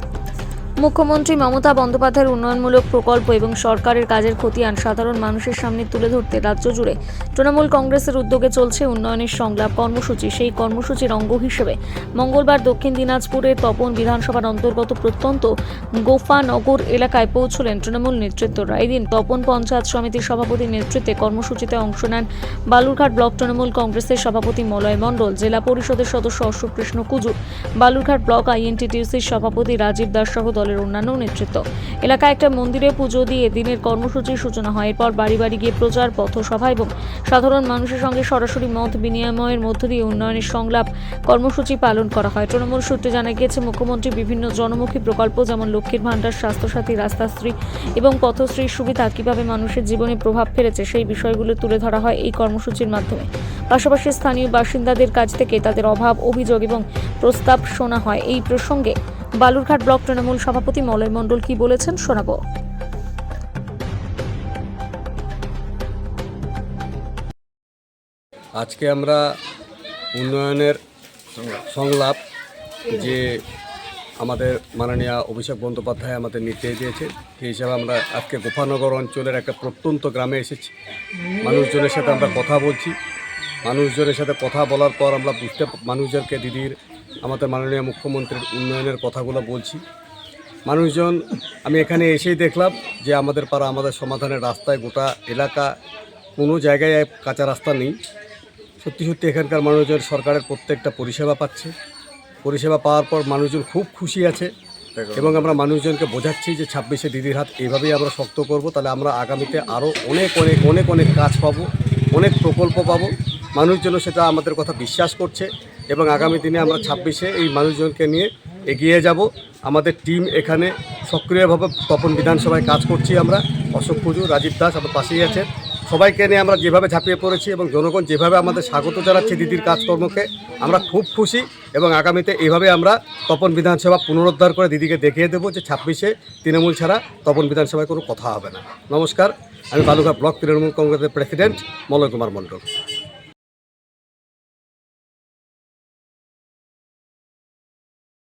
Пока. মুখ্যমন্ত্রী মমতা বন্দ্যোপাধ্যায়ের উন্নয়নমূলক প্রকল্প এবং সরকারের কাজের খতিয়ান সাধারণ মানুষের সামনে তুলে ধরতে রাজ্য জুড়ে তৃণমূল কংগ্রেসের উদ্যোগে চলছে উন্নয়নের সংলাপ কর্মসূচি। সেই কর্মসূচির অঙ্গ হিসেবে মঙ্গলবার দক্ষিণ দিনাজপুরের তপন বিধানসভার অন্তর্গত প্রত্যন্ত গোফানগর এলাকায় পৌঁছলেন তৃণমূল নেতৃত্বরা। এদিন তপন পঞ্চায়েত সমিতির সভাপতির নেতৃত্বে কর্মসূচিতে অংশ নেন বালুরঘাট ব্লক তৃণমূল কংগ্রেসের সভাপতি মলয় মণ্ডল, জেলা পরিষদের সদস্য অশোক কৃষ্ণ কুজু বালুরঘাট ব্লক আইএনটিটিউসির সভাপতি রাজীব দাস সহ দলের অন্যান্য নেতৃত্ব। এলাকায় একটা মন্দিরে পুজো দিয়ে দিনের কর্মসূচির সূচনা হয়। এরপর বাড়ি বাড়ি গিয়ে প্রচার, পথসভা এবং সাধারণ মানুষের সঙ্গে সরাসরি মত বিনিময়ের মধ্য দিয়ে উন্নয়নের সংলাপ কর্মসূচি পালন করা হয়। তৃণমূল সূত্রে জানা গিয়েছে, মুখ্যমন্ত্রী বিভিন্ন জনমুখী প্রকল্প যেমন লক্ষ্মীর ভাণ্ডার, স্বাস্থ্যসাথী, রাস্তাশ্রী এবং পথশ্রীর সুবিধা কীভাবে মানুষের জীবনে প্রভাব ফেলেছে সেই বিষয়গুলো তুলে ধরা হয় এই কর্মসূচির মাধ্যমে। পাশাপাশি স্থানীয় বাসিন্দাদের কাছ থেকে তাদের অভাব, অভিযোগ এবং প্রস্তাব শোনা হয়। এই প্রসঙ্গে বালুরঘাট ব্লক তৃণমূল সভাপতি মলয় মণ্ডল কি বলেছেন শোনাবো। আজকে আমরা উন্নয়নের সংলাপ যে আমাদের মাননীয় অভিষেক বন্দ্যোপাধ্যায় আমাদের নির্দেশ দিয়েছে, সেই হিসাবে আমরা আজকে গোপানগর অঞ্চলের একটা প্রত্যন্ত গ্রামে এসেছি। মানুষজনের সাথে আমরা কথা বলছি। মানুষজনের সাথে কথা বলার পর আমরা বুঝতে মানুষজনকে দিদির আমাদের মাননীয় মুখ্যমন্ত্রীর উন্নয়নের কথাগুলো বলছি। মানুষজন, আমি এখানে এসেই দেখলাম যে আমাদের পাড়া, আমাদের সমাধানের রাস্তায় গোটা এলাকা, কোনো জায়গায় কাঁচা রাস্তা নেই। সত্যি সত্যি এখানকার মানুষজন সরকারের প্রত্যেকটা পরিষেবা পাচ্ছে। পরিষেবা পাওয়ার পর মানুষজন খুব খুশি আছে এবং আমরা মানুষজনকে বোঝাচ্ছি যে ছাব্বিশে দিদির হাত এইভাবেই আমরা শক্ত করব, তাহলে আমরা আগামীতে আরও অনেক অনেক অনেক অনেক কাজ পাবো, অনেক প্রকল্প পাবো। মানুষজন সেটা আমাদের কথা বিশ্বাস করছে। এবং আগামী দিনে আমরা ছাব্বিশে এই মানুষজনকে নিয়ে এগিয়ে যাব। আমাদের টিম এখানে সক্রিয়ভাবে তপন বিধানসভায় কাজ করছি আমরা। অশোক পুজো, রাজীব দাস আমার পাশেই আছেন। সবাইকে নিয়ে আমরা যেভাবে ঝাঁপিয়ে পড়েছি এবং জনগণ যেভাবে আমাদের স্বাগত জানাচ্ছে দিদির কাজকর্মকে, আমরা খুব খুশি এবং আগামীতে এইভাবে আমরা তপন বিধানসভা পুনরুদ্ধার করে দিদিকে দেখিয়ে দেবো যে ছাব্বিশে তৃণমূল ছাড়া তপন বিধানসভায় কোনো কথা হবে না। নমস্কার, আমি বালুঘাট ব্লক তৃণমূল কংগ্রেসের প্রেসিডেন্ট মলয় কুমার মণ্ডল।